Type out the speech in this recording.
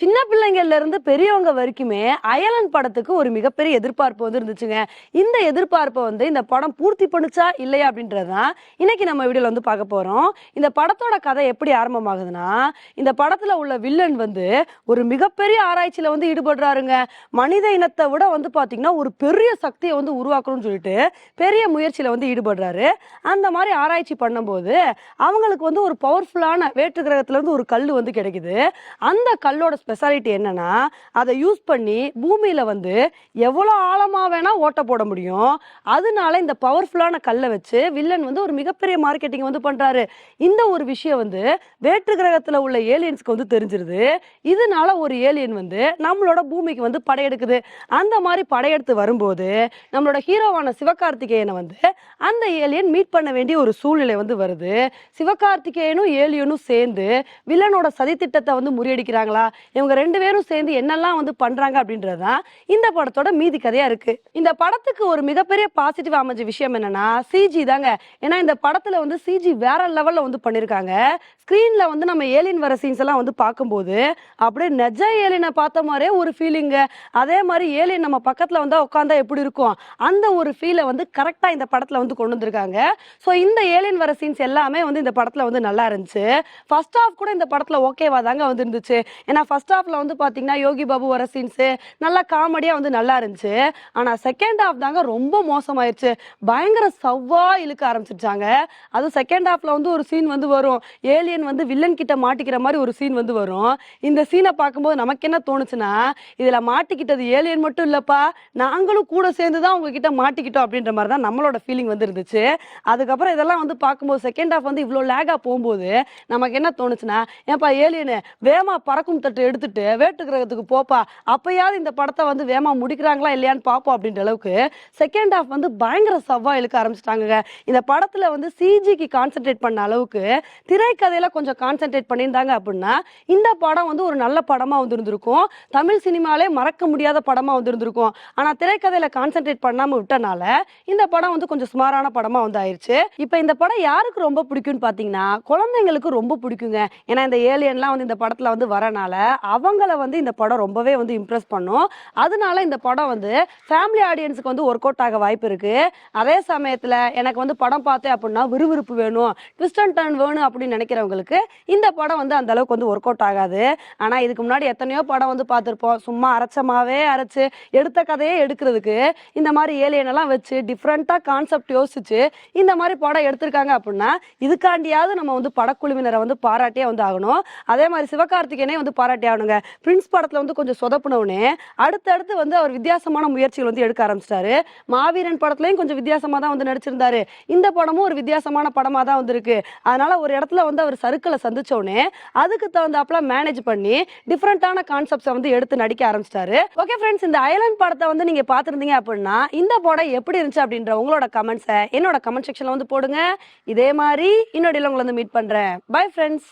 சின்ன பிள்ளைங்கள்ல இருந்து பெரியவங்க வரைக்குமே அயலன் படத்துக்கு ஒரு மிகப்பெரிய எதிர்பார்ப்பு வந்து இருந்துச்சுங்க. இந்த எதிர்பார்ப்பை வந்து இந்த படம் பூர்த்தி பண்ணுச்சா இல்லையா அப்படின்றது தான் இன்னைக்கு நம்ம வீடியோவில் வந்து பார்க்க போகிறோம் இந்த படத்தோட கதை எப்படி ஆரம்பமாகுதுன்னா இந்த படத்தில் உள்ள வில்லன் வந்து ஒரு மிகப்பெரிய ஆராய்ச்சியில் வந்து ஈடுபடுறாருங்க. மனித இனத்தை விட வந்து பார்த்தீங்கன்னா ஒரு பெரிய சக்தியை வந்து உருவாக்கணும்னு சொல்லிட்டு பெரிய முயற்சியில் வந்து ஈடுபடுறாரு. அந்த மாதிரி ஆராய்ச்சி பண்ணும்போது அவங்களுக்கு வந்து ஒரு பவர்ஃபுல்லான வேற்று கிரகத்துலேருந்து ஒரு கல் வந்து கிடைக்குது. அந்த கல்லோட ஸ்பெஷாலிட்டி என்னன்னா அதை யூஸ் பண்ணி பூமியில வந்து எவ்வளோ ஆழமா வேணா ஓட்ட போட முடியும். அதனால இந்த பவர்ஃபுல்லான கல்லை வச்சு வில்லன் வந்து ஒரு மிகப்பெரிய மார்க்கெட்டிங் வந்து பண்றாரு. இந்த ஒரு விஷயம் வந்து வேற்று கிரகத்துல உள்ள ஏலியன்ஸ்க்கு வந்து தெரிஞ்சிருது. இதனால ஒரு ஏலியன் வந்து நம்மளோட பூமிக்கு வந்து படையெடுக்குது. அந்த மாதிரி படையெடுத்து வரும்போது நம்மளோட ஹீரோவான சிவகார்த்திகேயனை வந்து அந்த ஏலியன் மீட் பண்ண வேண்டிய ஒரு சூழ்நிலை வந்து வருது. சிவகார்த்திகேயனும் ஏலியனும் சேர்ந்து வில்லனோட சதித்திட்டத்தை வந்து முறியடிக்கிறாங்களா? இவங்க ரெண்டு பேரும் சேர்ந்து என்னெல்லாம் வந்து பண்றாங்க அப்படின்றதுதான் இந்த படத்தோட மீதி கதையா இருக்கு. இந்த படத்துக்கு ஒரு மிகப்பெரிய பாசிட்டிவ் அமைஞ்ச விஷயம் என்னன்னா சிஜி தாங்க. ஏன்னா இந்த படத்துல வந்து சிஜி வேற லெவல்ல வந்து பண்ணிருக்காங்க. ஸ்கிரீன்ல வந்து நம்ம ஏலியன் வர சீன்ஸ் எல்லாம் வந்து பார்க்கும்போது அப்படியே நெஜ ஏலியனை பார்த்த மாதிரியே ஒரு ஃபீலிங்கு அதே மாதிரி ஏலியன் நம்ம பக்கத்துல வந்தா உட்காந்தா எப்படி இருக்கும்? அந்த ஒரு ஃபீலை வந்து கரெக்டா இந்த படத்துல வந்து கொண்டு வந்திருக்காங்க. ஸோ இந்த ஏலியன் வர சீன்ஸ் எல்லாமே வந்து இந்த படத்துல வந்து நல்லா இருந்துச்சு. ஃபர்ஸ்ட் ஆஃப் கூட இந்த படத்துல ஓகேவா தாங்க வந்து இருந்துச்சு ஏன்னா ஃபர்ஸ்ட் ஹாஃப்ல வந்து பாத்தீங்கன்னா யோகி பாபு வர சீன்ஸ் நல்லா காமெடியா வந்து நல்லா இருந்துச்சு. ஆனா செகண்ட் ஹாஃப் தாங்க ரொம்ப மோசமாயிருச்சு. பயங்கர சவ்வா இழுக்க ஆரம்பிச்சிருச்சாங்க. அது செகண்ட் ஹாஃப்ல வந்து ஒரு சீன் வந்து வரும். ஏலியன் வந்து வில்லன் கிட்ட மாட்டிக்கிற மாதிரி ஒரு சீன் வந்து வரும். இந்த சீனை பார்க்கும்போது நமக்கு என்ன தோணுச்சுன்னா இதுல மாட்டிக்கிட்டது ஏலியன் மட்டும் இல்லப்பா நாங்களும் கூட சேர்ந்து தான் உங்ககிட்ட மாட்டிக்கிட்டோம் அப்படின்ற மாதிரி தான் நம்மளோட ஃபீலிங் வந்து இருந்துச்சு. அதுக்கப்புறம் இதெல்லாம் வந்து பார்க்கும்போது செகண்ட் ஹாஃப் வந்து இவ்வளோ லேகா போகும்போது நமக்கு என்ன தோணுச்சுன்னா ஏன்பா ஏலியனு வேமா பறக்கும் தட்டு எடுத்துட்டு வேட்டு கிரகத்துக்கு போப்பா. அப்பயாவது இந்த படத்தை வந்து வேமா முடிக்கிறாங்களா இல்லையான்னு பார்ப்போம் அப்படின்ற அளவுக்கு செகண்ட் ஹாஃப் வந்து பயங்கர சவ்வா இழுக்க ஆரம்பிச்சிட்டாங்க இந்த படத்துல வந்து சிஜிக்கு கான்சென்ட்ரேட் பண்ண அளவுக்கு திரைக்கதையில கொஞ்சம் கான்சென்ட்ரேட் பண்ணியிருந்தாங்க அப்படின்னா இந்த படம் வந்து ஒரு நல்ல படமா வந்திருந்திருக்கும். தமிழ் சினிமாலே மறக்க முடியாத படமா வந்திருந்திருக்கும். ஆனா திரைக்கதையில கான்சென்ட்ரேட் பண்ணாம விட்டனால இந்த படம் வந்து கொஞ்சம் சுமாரான படமா வந்து ஆயிருச்சு. இப்போ இந்த படம் யாருக்கு ரொம்ப பிடிக்கும்னு பாத்தீங்கன்னா குழந்தைங்களுக்கு ரொம்ப பிடிக்குங்க. ஏன்னா இந்த ஏலியன்லாம் வந்து இந்த படத்துல வந்து வரனால அவங்கள வந்து இந்த படம் ரொம்பவே வந்து இம்ப்ரெஸ் பண்ணும். அதனால இந்த படம் வந்து ஃபேமிலி ஆடியன்ஸுக்கு வந்து ஒர்க் அவுட் ஆக வாய்ப்பு இருக்கு. அதே சமயத்துல எனக்கு வந்து படம் பார்த்தேன் அப்படின்னா விறுவிறுப்பு வேணும். ட்விஸ்ட் அண்ட் டர்ன் வேணும் அப்படின்னு நினைக்கிறவங்களுக்கு இந்த படம் வந்து அந்த அளவுக்கு வந்து ஒர்க் அவுட் ஆகாது. ஆனா இதுக்கு முன்னாடி எத்தனையோ படம் வந்து பார்த்துருப்போம். சும்மா அரைச்சமாவே அரைச்சு எடுத்த கதையே எடுக்கிறதுக்கு. இந்த மாதிரி ஏலியன் எல்லாம் வச்சு டிஃப்ரெண்ட்டாக கான்செப்ட் யோசிச்சு இந்த மாதிரி படம் எடுத்திருக்காங்க அப்படின்னா இதுக்காண்டியாவது நம்ம வந்து படக்குழுவினரை வந்து பாராட்டியே வந்து ஆகணும். அதே மாதிரி சிவகார்த்திகேயனே வந்து பாராட்டியாக ஆகணுங்க பிரின்ஸ் படத்துல வந்து கொஞ்சம் சொதப்புனவுனே அடுத்தடுத்து வந்து அவர் வித்தியாசமான முயற்சிகள் வந்து எடுக்க ஆரம்பிச்சிட்டாரு. மாவீரன் படத்துலையும் கொஞ்சம் வித்தியாசமா தான் வந்து நடிச்சிருந்தாரு. இந்த படமும் ஒரு வித்தியாசமான படமா தான் வந்திருக்கு. அதனால ஒரு இடத்துல வந்து அவர் சருக்களை சந்திச்ச உடனே அதுக்கு தகுந்தாப்புல மேனேஜ் பண்ணி டிஃப்ரெண்டான கான்செப்ட்ஸை வந்து எடுத்து நடிக்க ஆரம்பிச்சிட்டாரு. ஓகே ஃப்ரெண்ட்ஸ் இந்த ஐலண்ட் படத்தை வந்து நீங்க பார்த்துருந்தீங்க அப்படின்னா இந்த படம் எப்படி இருந்துச்சு அப்படின்ற உங்களோட கமெண்ட்ஸை என்னோட கமெண்ட் செக்ஷனில் வந்து போடுங்க. இதே மாதிரி இன்னொடையில் உங்களை வந்து மீட் பண்றேன். Bye friends